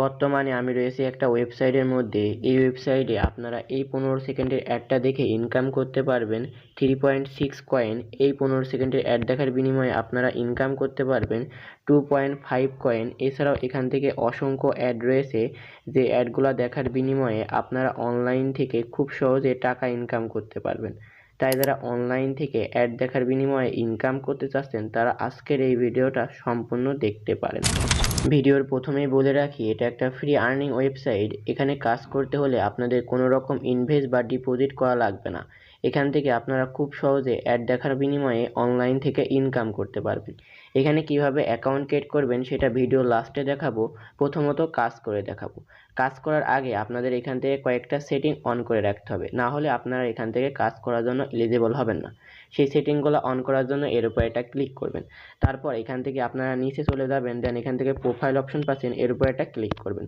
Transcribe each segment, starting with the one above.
বর্তমানে আমি রয়েছি একটা ওয়েবসাইটের মধ্যে। এই ওয়েবসাইটে আপনারা এই পনেরো সেকেন্ডের অ্যাডটা দেখে ইনকাম করতে পারবেন। থ্রি পয়েন্ট সিক্স কয়েন এই পনেরো সেকেন্ডের অ্যাড দেখার বিনিময়ে আপনারা ইনকাম করতে পারবেন। টু পয়েন্ট ফাইভ কয়েন এছাড়াও এখান থেকে অসংখ্য অ্যাড রয়েছে। যে অ্যাডগুলো দেখার বিনিময়ে আপনারা অনলাইন থেকে খুব সহজে টাকা ইনকাম করতে পারবেন। তাই যারা অনলাইন থেকে অ্যাড দেখার বিনিময়ে ইনকাম করতে চাচ্ছেন, তারা আজকের এই ভিডিওটা সম্পূর্ণ দেখতে পারেন। ভিডিওর প্রথমেই বলে রাখি, এটা একটা ফ্রি আর্নিং ওয়েবসাইট এখানে কাজ করতে হলে আপনাদের কোনো রকম ইনভেস্ট বা ডিপোজিট করা লাগবে না। এখান থেকে আপনারা খুব সহজে অ্যাড দেখার বিনিময়ে অনলাইন থেকে ইনকাম করতে পারবেন। এখানে কীভাবে অ্যাকাউন্ট ক্রিয়েট করবেন সেটা ভিডিও লাস্টে দেখাবো। প্রথমত কাজ করে দেখাবো। কাজ করার আগে আপনাদের এখান থেকে কয়েকটা সেটিং অন করে রাখতে হবে। না হলে আপনারা এখান থেকে কাজ করার জন্য এলিজিবল হবেন না। সেই সেটিংগুলো অন করার জন্য এর উপর এটা ক্লিক করবেন। তারপর এখান থেকে আপনারা নিচে চলে যাবেন দেন এখান থেকে প্রোফাইল অপশন পাচ্ছেন, এর উপর এটা ক্লিক করবেন।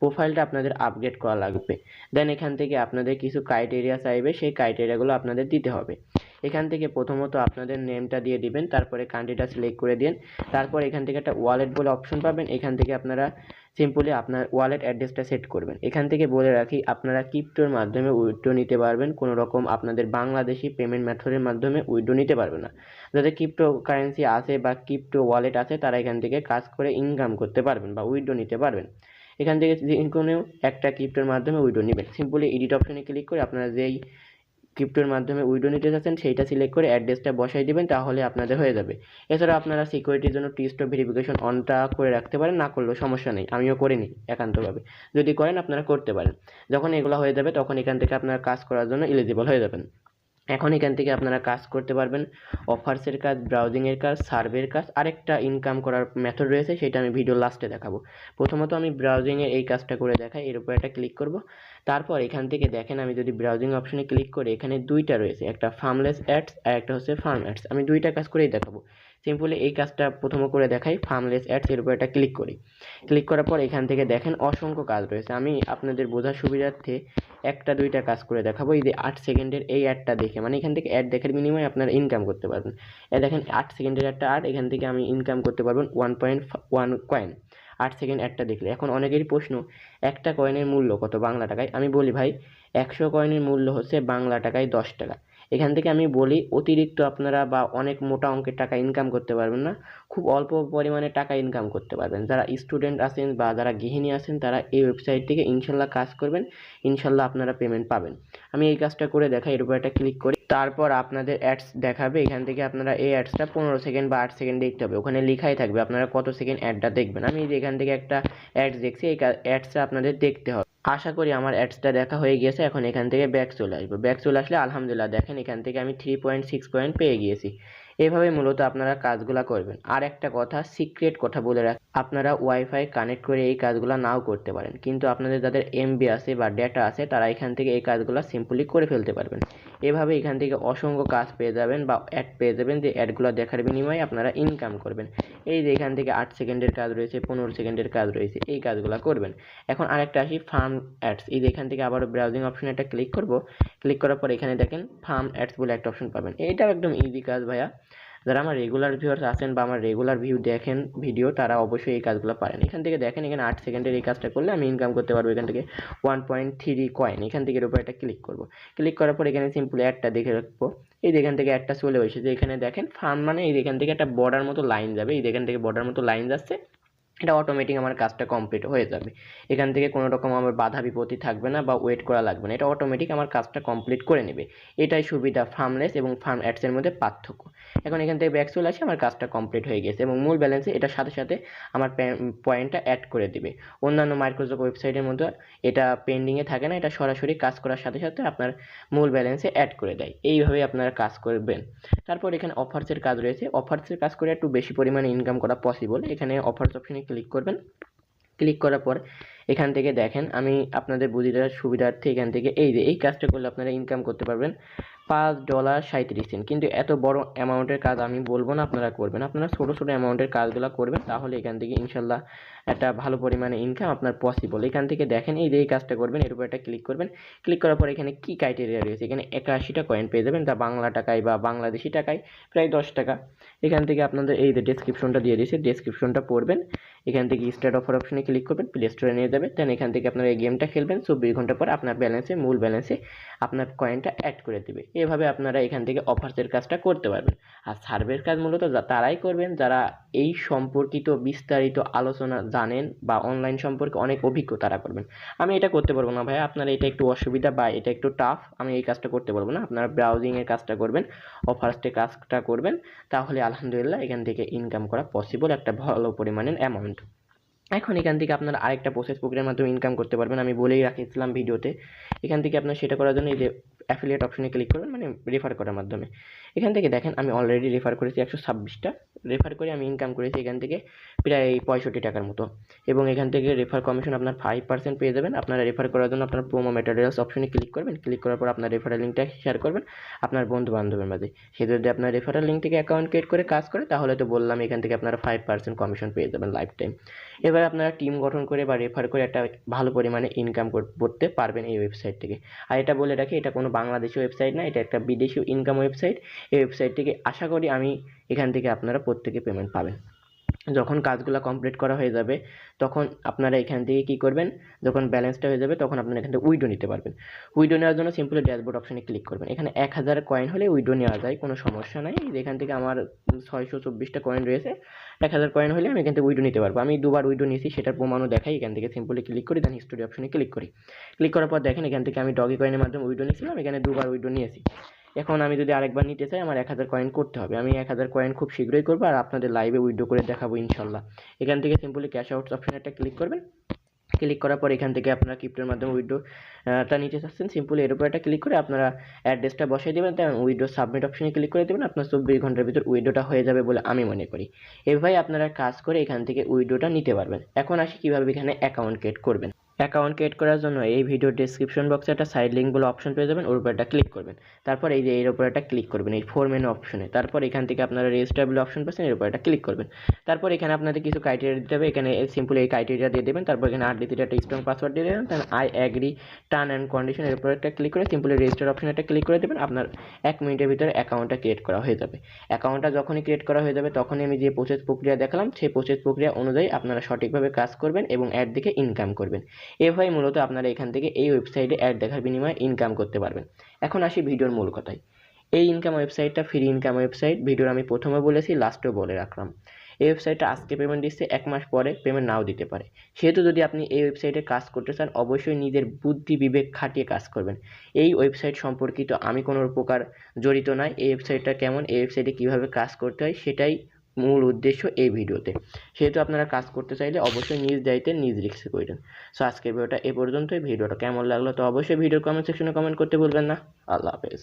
প্রোফাইলটা আপনাদের আপডেট করা লাগবে। দেন এখান থেকে আপনাদের কিছু ক্রাইটেরিয়া চাইবে, সেই ক্রাইটেরিয়াগুলো আপনাদের দিতে হবে। এখান থেকে প্রথমত আপনাদের নেমটা দিয়ে দিবেন, তারপরে কান্ট্রিটা সিলেক্ট করে দিন, তারপর এখান থেকে একটা ওয়ালেট বলে অপশন পাবেন, এখান থেকে আপনারা সিম্পলি আপনার ওয়ালেট অ্যাড্রেসটা সেট করবেন। এখান থেকে বলে রাখি, আপনারা ক্রিপ্টোর মাধ্যমে উইথড্র নিতে পারবেন, কোনো রকম আপনাদের বাংলাদেশি পেমেন্ট মেথডের মাধ্যমে উইথড্র নিতে পারবে না। যাদের ক্রিপ্টো কারেন্সি আছে বা ক্রিপ্টো ওয়ালেট আছে, তারা এখান থেকে কাজ করে ইনকাম করতে পারবেন বা উইথড্র নিতে পারবেন। এখান থেকে যে কোনো একটা ক্রিপ্টোর মাধ্যমে উইডো নেবেন। সিম্পলি এডিট অপশনে ক্লিক করে আপনারা যেই ক্রিপ্টোর মাধ্যমে উইডো নিতে চাচ্ছেন সেইটা সিলেক্ট করে অ্যাড্রেসটা বসাই দেবেন, তাহলে আপনাদের হয়ে যাবে। এছাড়া আপনারা সিকিউরিটির জন্য টি স্টপ ভেরিফিকেশন অনটা করে রাখতে পারেন, না করলেও সমস্যা নেই, আমিও করে নিই একান্তভাবে। যদি করেন, আপনারা করতে পারেন। যখন এগুলো হয়ে যাবে, তখন এখান থেকে আপনারা কাজ করার জন্য এলিজিবল হয়ে যাবেন। এখন এখান থেকে আপনারা কাজ করতে পারবেন। অফার্সের কাজ ব্রাউজিংয়ের কাজ সার্ভের কাজ, আরেকটা ইনকাম করার মেথড রয়েছে, সেটা আমি ভিডিও লাস্টে দেখাবো। প্রথমত আমি ব্রাউজিংয়ের এই কাজটা করে দেখাই, এর উপর একটা ক্লিক করব। তারপর এখান থেকে দেখেন, আমি যদি ব্রাউজিং অপশনে ক্লিক করে, এখানে দুইটা রয়েছে, একটা ফার্মলেস অ্যাডস আর একটা হচ্ছে ফার্ম অ্যাডস আমি দুইটা কাজ করেই দেখাবো। সিম্পলি এই কাজটা প্রথম করে দেখাই ফার্মলেস অ্যাডস এর উপর একটা ক্লিক করি। ক্লিক করার পর এখান থেকে দেখেন অসংখ্য কাজ রয়েছে। আমি আপনাদের বোঝার সুবিধার্থে একটা দুইটা কাজ করে দেখাবো। এই যে আট সেকেন্ডের এই অ্যাডটা দেখে মানে এখান থেকে অ্যাড দেখার বিনিময়ে আপনারা ইনকাম করতে পারবেন। এ দেখেন আট সেকেন্ডের একটা অ্যাড এখান থেকে আমি ইনকাম করতে পারবেন ওয়ান পয়েন্ট ওয়ান কয়েন আট সেকেন্ড অ্যাডটা দেখলে, এখন অনেকেরই প্রশ্ন, একটা কয়েনের মূল্য কত বাংলা টাকায়? আমি বলি ভাই, একশো কয়েনের মূল্য হচ্ছে বাংলা টাকায় দশ টাকা। এখান থেকে আমি বলি অতিরিক্ত আপনারা বা অনেক মোটা অঙ্কের টাকা ইনকাম করতে পারবেন না। খুব অল্প পরিমাণে টাকা ইনকাম করতে পারবেন। যারা স্টুডেন্ট আছেন বা যারা গৃহিণী আছেন, তারা এই ওয়েবসাইট থেকে ইনশাল্লাহ কাজ করবেন। ইনশাল্লাহ আপনারা পেমেন্ট পাবেন। আমি এই কাজটা করে দেখাই, এর উপর একটা ক্লিক করি। তারপর আপনাদের অ্যাডস দেখাবে। এখান থেকে আপনারা এই অ্যাডসটা পনেরো সেকেন্ড বা আট সেকেন্ড দেখতে হবে। ওখানে লেখাই থাকবে আপনারা কত সেকেন্ড অ্যাডটা দেখবেন। আমি এখান থেকে একটা অ্যাডস দেখছি, এই অ্যাডসটা আপনাদের দেখতে হবে। আশা করি আমার অ্যাডসটা দেখা হয়ে গিয়েছে, এখন এখান থেকে ব্যাক চলে আসব। ব্যাক চলে আসলে আলহামদুলিল্লাহ দেখেন, এখান থেকে আমি থ্রি পয়েন্ট সিক্স পয়েন্ট পেয়ে গিয়েছি। এভাবে মূলত আপনারা কাজগুলো করবেন। আর একটা কথা সিক্রেট কথা বলে রাখ আপনারা ওয়াইফাই কানেক্ট করে এই কাজগুলো নাও করতে পারেন। কিন্তু আপনাদের যাদের এমবি আছে বা ডেটা আছে, তারা এখান থেকে এই কাজগুলো সিম্পলি করে ফেলতে পারবেন। এভাবে এখান থেকে অসংখ্য কাজ পেয়ে যাবেন বা অ্যাড পেয়ে যাবেন যে অ্যাডগুলো দেখার বিনিময়ে আপনারা ইনকাম করবেন। এই যে এখান থেকে আট সেকেন্ডের কাজ রয়েছে, পনেরো সেকেন্ডের কাজ রয়েছে, এই কাজগুলো করবেন। এখন আরেকটা আসি ফার্ম অ্যাডস এই যে এখান থেকে আবারও ব্রাউজিং অপশনে একটা ক্লিক করব। ক্লিক করার পর এখানে দেখেন ফার্ম অ্যাডস বলে একটা অপশন পাবেন। এইটাও একদম ইজি কাজ ভাইয়া। যারা আমার রেগুলার ভিউয়ার্স আছেন বা আমার রেগুলার ভিউ দেখেন ভিডিও তারা অবশ্যই এই কাজগুলো পারেন। এখান থেকে দেখেন, এখানে আট সেকেন্ডের এই কাজটা করলে আমি ইনকাম করতে পারব এখান থেকে ওয়ান পয়েন্ট থ্রি কয়েন এখান থেকে এর উপর একটা ক্লিক করব। ক্লিক করার পর এখানে সিম্পল অ্যাডটা দেখে রাখব। এই যেখান থেকে অ্যাডটা চলে এসেছে, এখানে দেখেন ফার্ম মানে এই যেখান থেকে একটা বর্ডার মতো লাইন যাবে। এই যেখান থেকে বর্ডার মতো লাইন যাচ্ছে এটা অটোমেটিক আমার কাজটা কমপ্লিট হয়ে যাবে। এখান থেকে কোনো রকম আমার বাধা বিপত্তি থাকবে না বা ওয়েট করা লাগবে না। এটা অটোমেটিক আমার কাজটা কমপ্লিট করে নেবে। এটাই সুবিধা ফার্মলেস এবং ফার্ম অ্যাডসের মধ্যে পার্থক্য। এখন এখান থেকে ব্যাক চলে আসে, আমার কাজটা কমপ্লিট হয়ে গেছে এবং মূল ব্যালেন্সে এটার সাথে সাথে আমার পয়েন্টটা অ্যাড করে দিবে। অন্যান্য মাইক্রোসফট ওয়েবসাইটের মধ্যে এটা পেন্ডিংয়ে থাকে না, এটা সরাসরি কাজ করার সাথে সাথে আপনার মূল ব্যালেন্সে অ্যাড করে দেয়। এইভাবে আপনারা কাজ করবেন। তারপর এখানে অফার্সের কাজ রয়েছে। অফার্সের কাজ করে একটু বেশি পরিমাণে ইনকাম করা পসিবল এখানে অফার্স অপশনে ক্লিক করবেন। ক্লিক করার পর এখান থেকে দেখেন আমি আপনাদের বুঝিটার সুবিধার্থে এখান থেকে এই যে এই কাজটা করলে আপনারা ইনকাম করতে পারবেন। পাঁচ ডলার সাঁইত্রিশ সেন্ট। কিন্তু এত বড় অ্যামাউন্টের কাজ আমি বলব না, আপনারা করবেন। আপনারা ছোটো ছোটো অ্যামাউন্টের কাজগুলো করবেন, তাহলে এখান থেকে ইনশাল্লাহ একটা ভালো পরিমাণে ইনকাম আপনার পসিবল এখান থেকে দেখেন, এই যে এই কাজটা করবেন, এর উপর একটা ক্লিক করবেন। ক্লিক করার পর এখানে কী ক্রাইটেরিয়া রয়েছে? এখানে একাশিটা কয়েন পেয়ে যাবেন, তা বাংলা টাকায় বা বাংলাদেশি টাকায় প্রায় দশ টাকা। এখান থেকে আপনাদের এই যে ডেসক্রিপশনটা দিয়ে দিয়েছে ডেসক্রিপশনটা পড়বেন। এখান থেকে স্টার্ট অফার অপশনে ক্লিক করবেন প্লে স্টোরে নিয়ে যাবে দেন এখান থেকে আপনারা এই গেমটা খেলবেন। চব্বিশ ঘণ্টা পর আপনার ব্যালেন্সে মূল ব্যালেন্সে আপনার কয়েনটা অ্যাড করে দেবে। এভাবে আপনারা এখান থেকে অফার্সের কাজটা করতে পারবেন। আর সার্ভের কাজ মূলত তারাই করবেন, যারা এই সম্পর্কিত বিস্তারিত আলোচনা জানেন বা অনলাইন সম্পর্কে অনেক অভিজ্ঞ তারা করবেন। আমি এটা করতে পারব না ভাই, আপনারা এটা একটু অসুবিধা বা এটা একটু টাফ আমি এই কাজটা করতে পারব না। আপনারা ব্রাউজিংয়ের কাজটা করবেন অফার্সের কাজটা করবেন, তাহলে আলহামদুলিল্লাহ এখান থেকে ইনকাম করা পসিবল একটা ভালো পরিমাণের অ্যামাউন্ট এখন এখান থেকে আপনারা আরেকটা প্রসেস প্রক্রিয়ার মাধ্যমে ইনকাম করতে পারবেন। আমি বলেই রাখিয়েছিলাম ভিডিওতে, এখান থেকে আপনার সেটা করার জন্য এই যে অ্যাফিলিয়েট অপশনে ক্লিক করবেন মানে রেফার করার মাধ্যমে। এখান থেকে দেখেন, আমি অলরেডি রেফার করেছি একশো ছাব্বিশটা। রেফার করে আমি ইনকাম করেছি এখান থেকে প্রায় পঁয়ষট্টি টাকার মতো। এবং এখান থেকে রেফার কমিশন আপনার ফাইভ পার্সেন্ট পেয়ে যাবেন। আপনারা রেফার করার জন্য আপনার প্রোমো ম্যাটেরিয়ালস অপশনে ক্লিক করবেন। ক্লিক করার পর আপনার রেফারেল লিঙ্কটা শেয়ার করবেন আপনার বন্ধু বান্ধবের মাঝে। সে যদি আপনার রেফারেল লিঙ্ক থেকে অ্যাকাউন্ট ক্রিয়েট করে কাজ করে, তাহলে তো বললাম এখান থেকে আপনারা ফাইভ পার্সেন্ট কমিশন পেয়ে যাবেন লাইফ টাইম এবার আপনারা টিম গঠন করে বা রেফার করে একটা ভালো পরিমাণে ইনকাম করতে পারবেন এই ওয়েবসাইট থেকে। আর এটা বলে রাখি, এটা কোনো বাংলাদেশি ওয়েবসাইট না, এটা একটা বিদেশি ইনকাম ওয়েবসাইট এই ওয়েবসাইট থেকে আশা করি আমি এখান থেকে আপনারা প্রত্যেকে পেমেন্ট পাবেন। যখন কাজগুলো কমপ্লিট করা হয়ে যাবে, তখন আপনারা এখান থেকে কী করবেন? যখন ব্যালেন্সটা হয়ে যাবে, তখন আপনারা এখান থেকে উইডো নিতে পারবেন। উইডো নেওয়ার জন্য সিম্পলি ড্যাশবোর্ড অপশানে ক্লিক করবেন। এখানে এক হাজার কয়েন হলে উইডো নেওয়া যায়, কোনো সমস্যা নাই। এখান থেকে আমার ছয়শো চব্বিশটা কয়েন রয়েছে। এক হাজার কয়েন হলে আমি এখান থেকে উইডো নিতে পারব। আমি দুবার উইডো নিয়েছি, সেটার প্রমাণও দেখাই। এখান থেকে সিম্পলি ক্লিক করি দেন হিস্টোরি অপশানে ক্লিক করি। ক্লিক করার পর দেখেন, এখান থেকে আমি ডগি কয়েনের মাধ্যমে উইডো নিয়েছিলাম। এখানে দুবার উইডো নিয়েছি। এখন আমি যদি আরেকবার নিতে চাই, আমার এক হাজার কয়েন করতে হবে। আমি এক হাজার কয়েন খুব শীঘ্রই করব আর আপনাদের লাইভে উইডো করে দেখাবো ইনশাল্লাহ। এখান থেকে সিম্পলি ক্যাশ আউট অপশনে একটা ক্লিক করবেন। ক্লিক করার পর এখান থেকে আপনারা ক্রিপ্টোর মাধ্যমে উইডোটা নিতে চাচ্ছেন। সিম্পলি এর উপর একটা ক্লিক করে আপনারা অ্যাড্রেসটা বসাই দেবেন তাই উইডো সাবমিট অপশনে ক্লিক করে দেবেন। আপনার চব্বিশ ঘণ্টার ভিতর উইডোটা হয়ে যাবে বলে আমি মনে করি। এভাবে আপনারা কাজ করে এখান থেকে উইডোটা নিতে পারবেন। এখন আসি কীভাবে এখানে অ্যাকাউন্ট ক্রিয়েট করবেন। অ্যাকাউন্ট ক্রিয়েট করার জন্য এই ভিডিও ডেসক্রিপশন বক্সে একটা সাইড লিঙ্ক বলে অপশন পেয়ে যাবেন, ওর উপর একটা ক্লিক করবেন। তারপর এই যে এর উপর একটা ক্লিক করবেন, এই ফোর মেনু অপশনে তারপর এখান থেকে আপনারা রেজিস্টার বলে অপশন পাচ্ছেন, এর উপর একটা ক্লিক করবেন। তারপর এখানে আপনাদের কিছু ক্রাইটেরিয়া দিতে হবে, এখানে সিম্পলি এই ক্রাইটেরিয়া দিয়ে দেবেন, তারপর এখানে আট ডিজিট একটা স্ট্রং পাসওয়ার্ড দিয়ে দেবেন তারপর I agree term and condition এর উপর একটা ক্লিক করে সিম্পলি রেজিস্টার অপশনে একটা ক্লিক করে দেবেন, আপনার এক মিনিটের ভিতরে অ্যাকাউন্টটা ক্রিয়েট করা হয়ে যাবে। অ্যাকাউন্টটা যখনই ক্রিয়েট করা হয়ে যাবে, তখনই আমি যে প্রসেস প্রক্রিয়া দেখালাম, সেই প্রসেস প্রক্রিয়া অনুযায়ী আপনারা সঠিকভাবে কাজ করবেন এবং অ্যাড দিকে ইনকাম করবেন। এভাবেই মূলত আপনারা এখান থেকে এই ওয়েবসাইটে অ্যাড দেখার বিনিময়ে ইনকাম করতে পারবেন। এখন আসি ভিডিওর মূল কথায়। এই ইনকাম ওয়েবসাইটটা ফ্রি ইনকাম ওয়েবসাইট ভিডিওর আমি প্রথমে বলেছি লাস্টেও বলে রাখলাম। এই ওয়েবসাইটটা আজকে পেমেন্ট দিচ্ছে, এক মাস পরে পেমেন্ট নাও দিতে পারে। সেহেতু যদি আপনি এই ওয়েবসাইটে কাজ করতে চান, অবশ্যই নিজের বুদ্ধি বিবেক খাটিয়ে কাজ করবেন। এই ওয়েবসাইট সম্পর্কিত আমি কোনো প্রকার জড়িত নয়, এই ওয়েবসাইটটা কেমন, এই ওয়েবসাইটে কীভাবে কাজ করতে হয়, সেটাই মূল উদ্দেশ্য এই ভিডিওতে। সেহেতু আপনারা কাজ করতে চাইলে অবশ্যই নিজ দায়িত্বে নিজ রিক্সে করবেন সো, আজকের ভিডিওটা এ পর্যন্তই। ভিডিওটা কেমন লাগল তো অবশ্যই ভিডিও কমেন্ট সেকশনে কমেন্ট করতে ভুলবেন না। আল্লাহ হাফেজ।